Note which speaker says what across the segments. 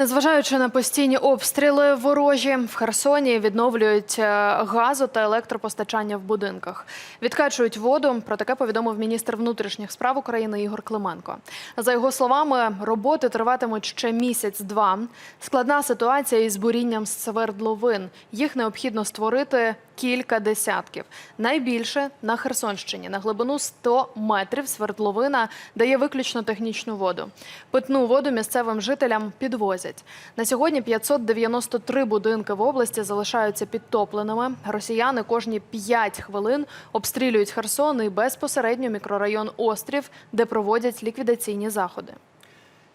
Speaker 1: Незважаючи на постійні обстріли ворожі, в Херсоні відновлюють е, газу та електропостачання в будинках. Відкачують воду. Про таке повідомив міністр внутрішніх справ України Ігор Клименко. За його словами, роботи триватимуть ще місяць-два. Складна ситуація із бурінням свердловин. Їх необхідно створити кілька десятків. Найбільше на Херсонщині на глибину 100 метрів свердловина дає виключно технічну воду. Питну воду місцевим жителям підвозять. На сьогодні 593 будинки в області залишаються підтопленими. Росіяни кожні 5 хвилин обстрілюють Херсон і безпосередньо мікрорайон Острів, де проводять ліквідаційні заходи.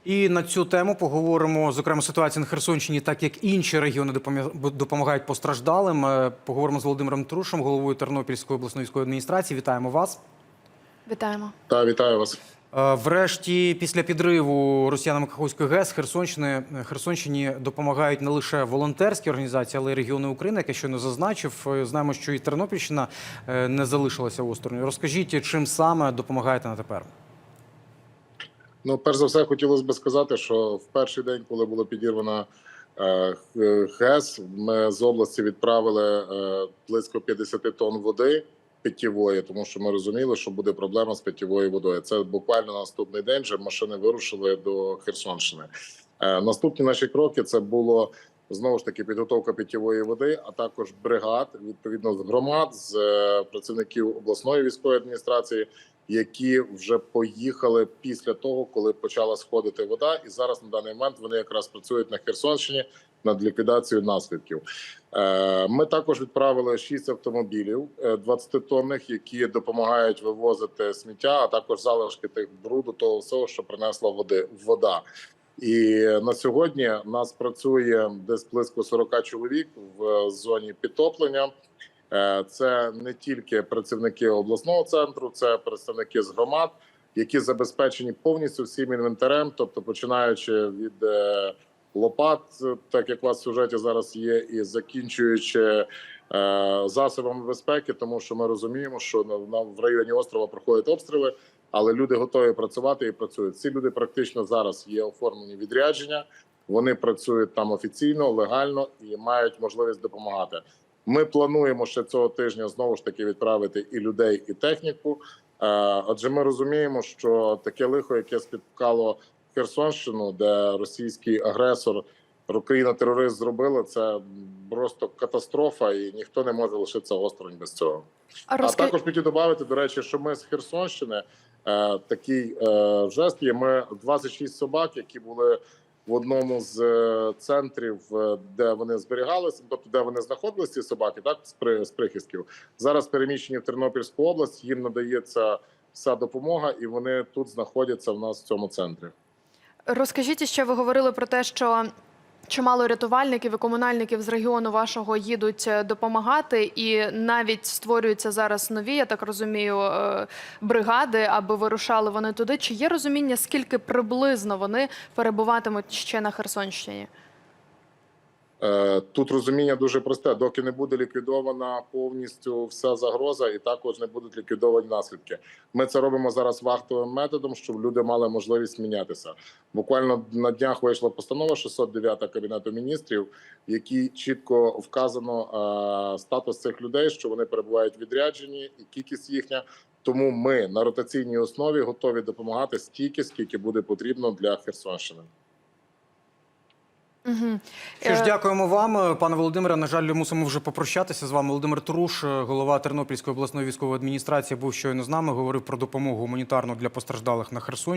Speaker 2: І на цю тему поговоримо зокрема ситуація на Херсонщині, так як інші регіони допомагають постраждалим. Е, Поговоримо з Володимиром Трушем, головою Тернопільської обласної військової адміністрації. Вітаємо вас.
Speaker 1: Вітаємо.
Speaker 3: Та вітаю вас.
Speaker 2: Е, Врешті, після підриву росіянами Каховської ГЕС Херсонщини Херсонщині допомагають не лише волонтерські організації, але й регіони України, як я щойно зазначив. Е, Знаємо, що і Тернопільщина е, не залишилася осторонь. Розкажіть, чим саме допомагаєте на тепер?
Speaker 3: Ну, перш за все, хотілося б сказати, що в перший день, коли було підірвано е, ХЕС, ми з області відправили е, близько 50 тонн води питтєвої, тому що ми розуміли, що буде проблема з питтєвою водою. Це буквально наступний день вже машини вирушили до Херсонщини. Е, наступні наші кроки це було знову ж таки підготовка питтєвої води, а також бригад, відповідно з громад, з працівників обласної військової адміністрації, які вже поїхали після того, коли почала сходити вода, і зараз на даний момент вони якраз працюють на Херсонщині над ліквідацією наслідків. Е, Ми також відправили 6 автомобілів 20 тонних, які допомагають вивозити сміття, а також залишки тих бруду, того всього, що принесла води вода. І на сьогодні нас працює десь близько 40 чоловік в зоні підтоплення. Е, Це не тільки працівники обласного центру, це представники з громад, які забезпечені повністю всім інвентарем, тобто починаючи від е, лопат, так як у вас в сюжеті зараз є, і закінчуючи е, засобами безпеки, тому що ми розуміємо, що в районі острова проходять обстріли, але люди готові працювати і працюють. Ці люди практично зараз є оформлені відрядження. Вони працюють там офіційно, легально і мають можливість допомагати. Ми плануємо ще цього тижня знову ж таки відправити і людей, і техніку. Е, Адже ми розуміємо, що таке лихо, яке спіткало Херсонщину, де російський агресор, Україна-терорист зробила, це просто катастрофа, і ніхто не може лишитися осторонь без цього.
Speaker 1: А
Speaker 3: А також хотів додати, до речі, що ми з Херсонщини е, такий е, жест є. Ми 26 собак, які були в одному з е, центрів, е, де вони зберігалися, тобто де вони знаходилися, ці собаки, так з, при, з прихистків. Зараз переміщені в Тернопільську область. Їм надається вся допомога, і вони тут знаходяться в нас в цьому центрі.
Speaker 1: Розкажіть ще, ви говорили про те, що чимало рятувальників і комунальників з регіону вашого їдуть е, допомагати, і навіть створюються зараз нові, я так розумію, е, бригади, аби вирушали вони туди. Чи є розуміння, скільки приблизно вони перебуватимуть ще на Херсонщині?
Speaker 3: Е, Тут розуміння дуже просте: доки не буде ліквідована повністю вся загроза, і також не будуть ліквідовані наслідки. Ми це робимо зараз вахтовим методом, щоб люди мали можливість мінятися. Буквально на днях вийшла постанова 609 кабінету міністрів, в якій чітко вказано е, статус цих людей, що вони перебувають відряджені, і кількість їхня. Тому ми на ротаційній основі готові допомагати стільки, скільки буде потрібно для Херсонщини.
Speaker 1: Угу.
Speaker 2: Що ж, дякуємо вам, е, пане Володимире. На жаль, мусимо вже попрощатися з вами. Володимир Труш, е, голова Тернопільської обласної військової адміністрації, був щойно з нами. Говорив про допомогу гуманітарну для постраждалих на Херсонщині.